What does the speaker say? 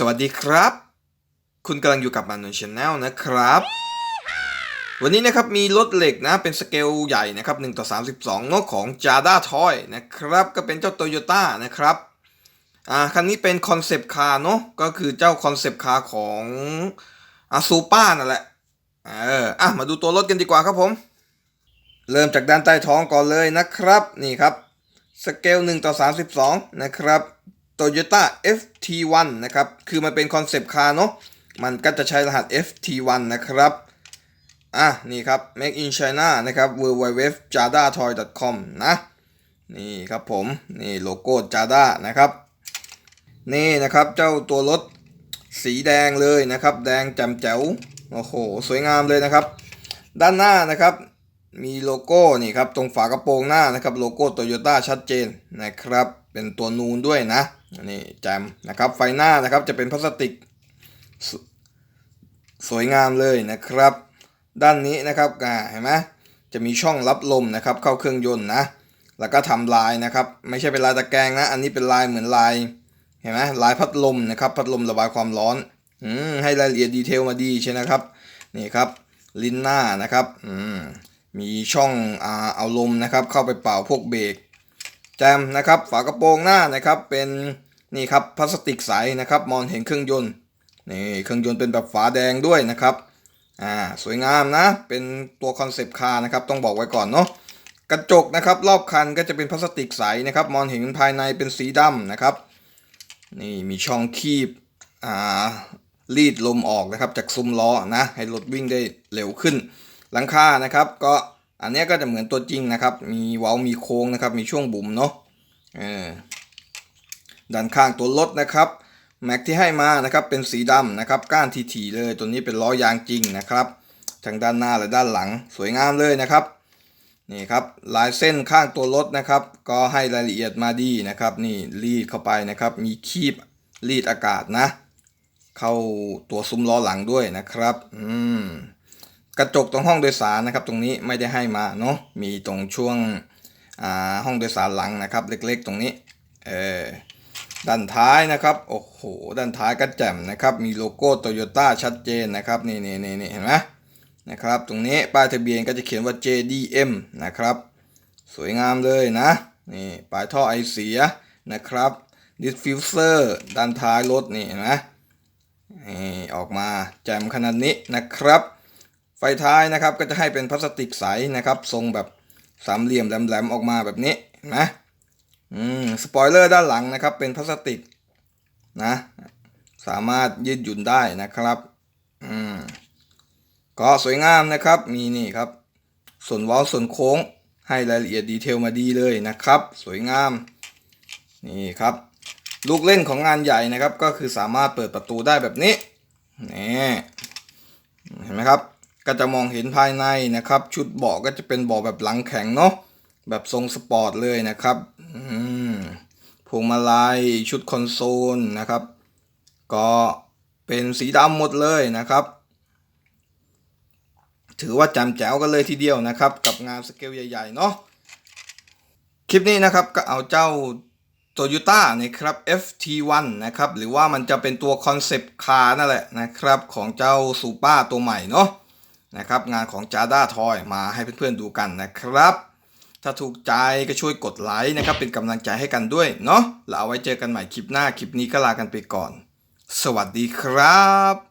สวัสดีครับ คุณกำลังอยู่กับมันนชแนลนะครับ วันนี้นะครับมีรถเหล็กนะเป็นสเกลใหญ่นะครับ1ต่อ32เนอะของ Jada Toy นะครับ ก็เป็นเจ้า Toyota นะครับอ่าคันนี้เป็นคอนเซปต์คาร์เนอะก็คือเจ้าคอนเซปต์คาร์ของอาซูป้านั่นแหละเอออะมาดูตัวรถกันดีกว่าครับผม เริ่มจากด้านใต้ท้องก่อนเลยนะครับ นี่ครับสเกล1ต่อ32นะครับ Toyota FT1 นะครับ คือมันเป็นคอนเซปต์คาร์เนาะ มันก็จะใช้รหัส FT1 นะครับ อะ นี่ครับ Make in China นะครับ www.jadatoy.com นะ นี่ครับผม นี่โลโก้ Jada นะครับ นี่นะครับ เจ้าตัวรถสีแดงเลยนะครับ แดงแจ่มแจ๋ว โอ้โห สวยงามเลยนะครับ ด้านหน้านะครับ มีโลโก้นี่ครับตรงฝากระโปรงหน้านะครับโลโก้โตโยต้าชัดเจนนะครับ เป็นตัวนูนด้วยนะนี่แจมนะครับไฟหน้านะครับจะเป็นพลาสติกสสวยงามเลยนะครับ ด้านนี้นะครับเห็นไหมจะมีช่องรับลมนะครับเข้าเครื่องยนต์นะแล้วก็ทำลายนะครับ ไม่ใช่เป็นลายตะแกรงนะ อันนี้เป็นลายเหมือนลายเห็นไหมลายพัดลมนะครับ พัดลมระบายความร้อนอืให้รายละเอียดดีเทลมาดีใช่นะครับนี่ครับลิ้นหน้านะครับอืม มีช่องอาเอาลมนะครับ เข้าไปเป่าพวกเบรกแจมนะครับ ฝากระโปรงหน้านะครับเป็นนี่ครับพลาสติกใสนะครับ มองเห็นเครื่องยนต์นี่เครื่องยนต์เป็นแบบฝาแดงด้วยนะครับอ่าสวยงามนะ เป็นตัวคอนเซปต์คาร์นะครับ ต้องบอกไว้ก่อนเนาะกระจกนะครับ รอบคันก็จะเป็นพลาสติกใสนะครับ มองเห็นภายในเป็นสีดำนะครับ นี่มีช่องคีบอ่ารีดลมออกนะครับ จากซุ้มล้อนะ ให้รถวิ่งได้เร็วขึ้น หลังคานะครับ ก็อันเนี้ยก็จะเหมือนตัวจริงนะครับ มีเว้ามีโค้งนะครับ มีช่วงบุ๋มเนาะด้านข้างตัวรถนะครับแม็กที่ให้มานะครับเป็นสีดำนะครับ ก้านทีๆเลยตัวนี้เป็นล้อยางจริงนะครับทั้งด้านหน้าและด้านหลังสวยงามเลยนะครับนี่ครับลายเส้นข้างตัวรถนะครับ ก็ให้รายละเอียดมาดีนะครับ นี่รีดเข้าไปนะครับ มีคีบรีดอากาศนะ เข้าตัวซุ้มล้อหลังด้วยนะครับ อืม กระจกตรงห้องโดยสารนะครับ ตรงนี้ไม่ได้ให้มาเนาะมีตรงช่วงห้องโดยสารหลังนะครับ เล็กๆ ตรงนี้เออด้านท้ายนะครับโอ้โหด้านท้ายก็แจ่มนะครับ มีโลโก้โตโยต้าชัดเจนนะครับนี่นี่นี่นี่เห็นไหมนะครับตรงนี้ป้ายทะเบียนก็จะเขียนว่า JDM นะครับ สวยงามเลยนะนี่ปลายท่อไอเสียนะครับดิสฟิวเซอร์ด้านท้ายรถนี่เห็นไหมนี่ออกมาแจ่มขนาดนี้นะครับ ไฟท้ายนะครับก็จะให้เป็นพลาสติกใสนะครับทรงแบบสามเหลี่ยมแหลมๆออกมาแบบนี้นไหมอืมสปอยเลอร์ด้านหลังนะครับเป็นพลาสติกนะสามารถยืดหยุ่นได้นะครับอืมก็สวยงามนะครับมีนี่ครับ ส่วนว้าส่วนโค้งให้รายละเอียดดีเทลมาดีเลยนะครับ สวยงามนี่ครับ ลูกเล่นของงานใหญ่นะครับ ก็คือสามารถเปิดประตูได้แบบนี้นี่เห็นไหมครับ ก็จะมองเห็นภายในนะครับ ชุดเบาะก็จะเป็นเบาะแบบหลังแข็งเนาะแบบทรงสปอร์ตเลยนะครับพวงมาลัยชุดคอนโซลนะครับ ก็เป็นสีดำหมดเลยนะครับ ถือว่าจำแจ๋วกันเลยทีเดียวนะครับ กับงานสเกลใหญ่ ๆ เนาะคลิปนี้นะครับก็เอาเจ้า Toyota นะครับ FT1 นะครับ หรือว่ามันจะเป็นตัวคอนเซปต์คาร์นั่นแหละนะครับ ของเจ้าซูเปอร์ตัวใหม่เนาะ นะครับงานของ Jada Toy มาให้เพื่อนๆดูกันนะครับ ถ้าถูกใจก็ช่วยกดไลค์นะครับ เป็นกำลังใจให้กันด้วยเนาะแล้วเอาไว้เจอกันใหม่คลิปหน้าคลิปนี้ก็ลากันไปก่อน สวัสดีครับ